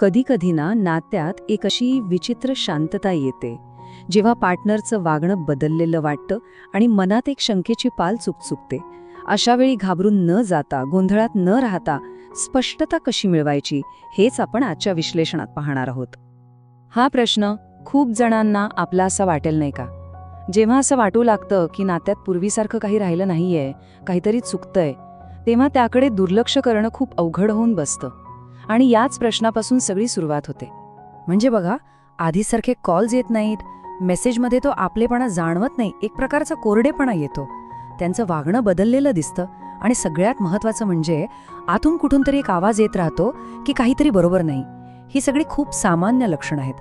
कधीकधी ना नात्यात एक अशी विचित्र शांतता येते. जेव्हा पार्टनरचं वागणं बदललेलं वाटतं आणि मनात एक शंकेची पाल चुकचुकते अशा वेळी घाबरून न जाता गोंधळात न राहता स्पष्टता कशी मिळवायची हेच आपण आजच्या विश्लेषणात पाहणार आहोत. हा प्रश्न खूप जणांना आपला असा वाटेल नाही का? जेव्हा असं वाटू लागतं की नात्यात पूर्वीसारखं काही राहिलं नाहीये काहीतरी चुकतंय तेव्हा त्याकडे दुर्लक्ष करणं खूप अवघड होऊन बसतं. आणि याच प्रश्नापासून सगळी सुरुवात होते. म्हणजे बघा आधीसारखे कॉल्स येत नाहीत मेसेजमध्ये तो आपलेपणा जाणवत नाही एक प्रकारचा कोरडेपणा येतो. त्यांचं वागणं बदललेलं दिसतं आणि सगळ्यात महत्त्वाचं म्हणजे आतून कुठून तरी एक आवाज येत राहतो की काहीतरी बरोबर नाही. ही सगळी खूप सामान्य लक्षणं आहेत.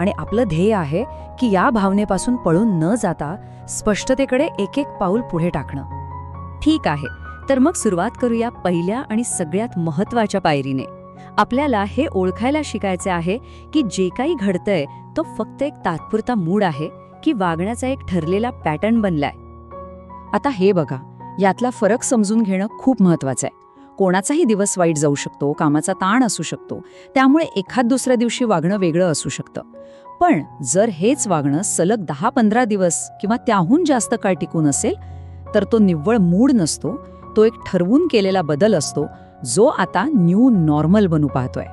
आणि आपलं ध्येय आहे की या भावनेपासून पळून न जाता स्पष्टतेकडे एक एक पाऊल पुढे टाकणं. ठीक आहे तर मग सुरुवात करूया पहिल्या आणि सगळ्यात महत्त्वाच्या पायरीने. आपल्याला हे ओळखायला शिकायचे आहे की जे काही घडतंय तो फक्त एक तात्पुरता मूड आहे की वागण्याचा एक ठरलेला पॅटर्न बनलाय. आता हे बघा यातला फरक समजून घेणं खूप महत्वाचं आहे. कोणाचाही दिवस वाईट जाऊ शकतो कामाचा ताण असू शकतो त्यामुळे एखाद दुसऱ्या दिवशी वागणं वेगळं असू शकतं. पण जर हेच वागणं सलग दहा पंधरा दिवस किंवा त्याहून जास्त काळ टिकून असेल तर तो निव्वळ मूड नसतो तो एक ठरवून केलेला बदल असतो जो आता न्यू नॉर्मल बनू पाहतोय.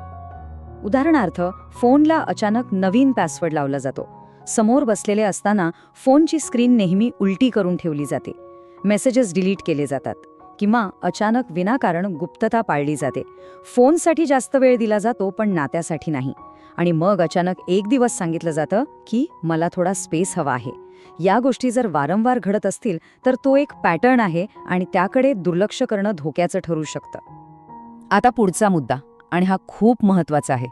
उदाहरणार्थ फोनला अचानक नवीन पासवर्ड लावला जातो. समोर बसलेले असताना फोनची स्क्रीन नेहमी उलटी करून ठेवली जाते. मेसेजेस डिलीट केले जातात किंवा अचानक विनाकारण गुप्तता पाळली जाते. फोनसाठी जास्त वेळ दिला जातो पण नात्यासाठी नाही. आणि मग अचानक एक दिवस सांगितलं जातं की मला थोडा स्पेस हवा आहे. या गोष्टी जर वारंवार घडत असतील तर तो एक पॅटर्न आहे आणि त्याकडे दुर्लक्ष करणं धोक्याचं ठरू शकतं. आता पुढचा मुद्दा आणि हा खूप महत्त्वाचा आहे.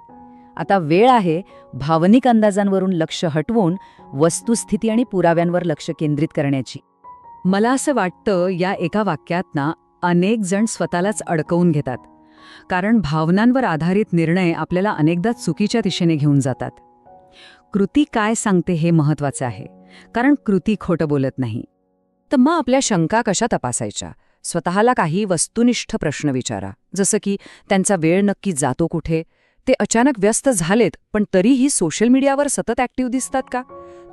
आता वेळ आहे भावनिक अंदाजांवरून लक्ष हटवून वस्तुस्थिती आणि पुराव्यांवर लक्ष केंद्रित करण्याची. मला असं वाटतं या एका वाक्यात ना अनेक जण स्वतःलाच अडकवून घेतात. कारण भावनांवर आधारित निर्णय आपल्याला अनेकदा चुकीच्या दिशेने घेऊन जातात. कृती काय सांगते हे महत्वाचं आहे. कारण कृती खोटं बोलत नाही. तर मग आपल्या शंका कशा तपासायच्या? स्वतःला काही वस्तुनिष्ठ प्रश्न विचारा. जसं की त्यांचा वेळ नक्की जातो कुठे? ते अचानक व्यस्त झालेत पण तरीही सोशल मीडियावर सतत ॲक्टिव्ह दिसतात का?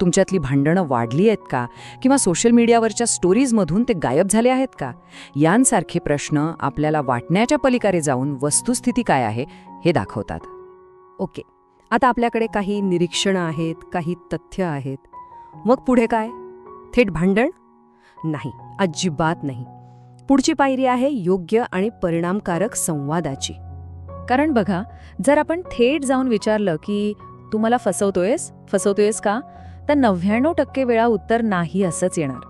तुमच्यातली भांडणं वाढली आहेत का? किंवा सोशल मीडियावरच्या स्टोरीजमधून ते गायब झाले आहेत का? यांसारखे प्रश्न आपल्याला वाटण्याच्या पलीकडे जाऊन वस्तुस्थिती काय आहे हे दाखवतात. ओके. आता आपल्याकडे काही निरीक्षणं आहेत काही तथ्य आहेत. मग पुढे काय? थेट भांडण? नाही. अजिबात नाही. पुढची पायरी आहे योग्य आणि परिणामकारक संवादाची. कारण बघा जर आपण थेट जाऊन विचारलं की तू मला फसवतोयस? फसवतोयस का? तर नव्याण्णव टक्के वेळा उत्तर नाही असंच येणार.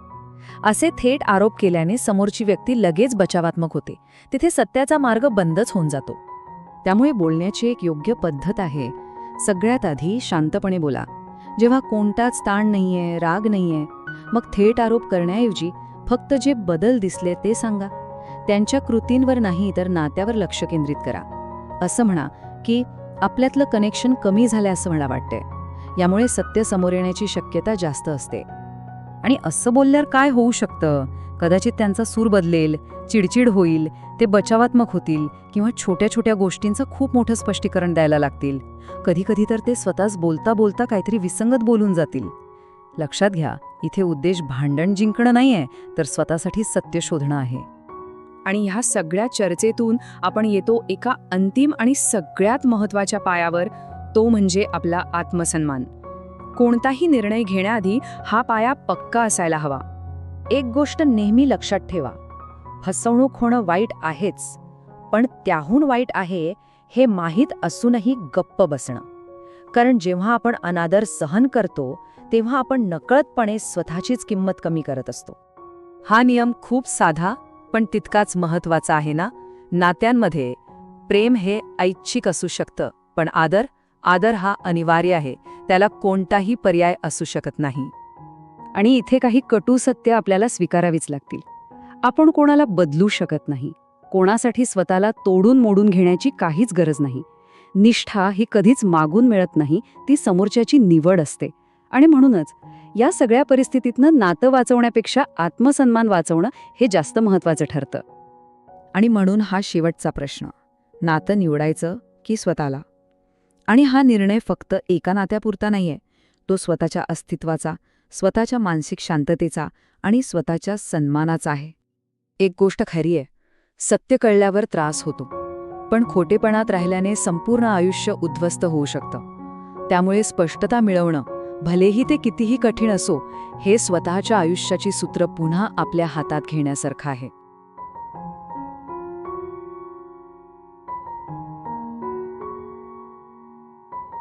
असे थेट आरोप केल्याने समोरची व्यक्ती लगेच बचावात्मक होते. तिथे सत्याचा मार्ग बंदच होऊन जातो. त्यामुळे बोलण्याची एक योग्य पद्धत आहे. सगळ्यात आधी शांतपणे बोला. जेव्हा कोणताच ताण नाहीये राग नाहीये मग थेट आरोप करण्याऐवजी फक्त जे बदल दिसले ते सांगा. त्यांच्या कृतींवर नाही तर नात्यावर लक्ष केंद्रित करा. असं म्हणा की आपल्यातलं कनेक्शन कमी झालं असं मला वाटतंय. यामुळे सत्य समोर येण्याची शक्यता जास्त असते. आणि असं बोलल्यावर काय होऊ शकतं? कदाचित त्यांचा सूर बदलेल चिडचिड होईल ते बचावात्मक होतील किंवा छोट्या छोट्या गोष्टींचं खूप मोठं स्पष्टीकरण द्यायला लागतील. कधीकधी तर ते स्वतःच बोलता बोलता काहीतरी विसंगत बोलून जातील. लक्षात घ्या इथे उद्देश भांडण जिंकणं नाहीये तर स्वतःसाठी सत्य शोधणं आहे. आणि ह्या सगळ्या चर्चेतून आपण येतो एका अंतिम आणि सगळ्यात महत्त्वाच्या पायावर तो म्हणजे आपला आत्मसन्मान. कोणताही निर्णय घेण्याआधी हा पाया पक्का असायला हवा. एक गोष्ट नेहमी लक्षात ठेवा फसवणूक होणं वाईट आहेच पण त्याहून वाईट आहे हे माहीत असूनही गप्प बसणं. कारण जेव्हा आपण अनादर सहन करतो तेव्हा आपण नकळतपणे स्वतःचीच किंमत कमी करत असतो. हा नियम खूप साधा पण तितकाच महत्त्वाचा आहे ना? नात्यांमध्ये प्रेम हे ऐच्छिक असू शकतं पण आदर आदर हा अनिवार्य आहे त्याला कोणताही पर्याय असू शकत नाही. आणि इथे काही कटू सत्य आपल्याला स्वीकारावीच लागतील. आपण कोणाला बदलू शकत नाही. कोणासाठी स्वतःला तोडून मोडून घेण्याची काहीच गरज नाही. निष्ठा ही कधीच मागून मिळत नाही ती समोरच्याची निवड असते. आणि म्हणूनच या सगळ्या परिस्थितीतनं नातं वाचवण्यापेक्षा आत्मसन्मान वाचवणं हे जास्त महत्वाचं ठरतं. आणि म्हणून हा शेवटचा प्रश्न नातं निवडायचं की स्वतःला? आणि हा निर्णय फक्त एका नात्यापुरता नाहीये तो स्वतःच्या अस्तित्वाचा स्वतःच्या मानसिक शांततेचा आणि स्वतःच्या सन्मानाचा आहे. एक गोष्ट खरी आहे सत्य कळल्यावर त्रास होतो. पण खोटेपणात राहिल्याने संपूर्ण आयुष्य उद्ध्वस्त होऊ शकतं. त्यामुळे स्पष्टता मिळवणं भलेही ते कितीही कठीण असो हे स्वतःच्या आयुष्याची सूत्र पुन्हा आपल्या हातात घेण्यासारखं आहे.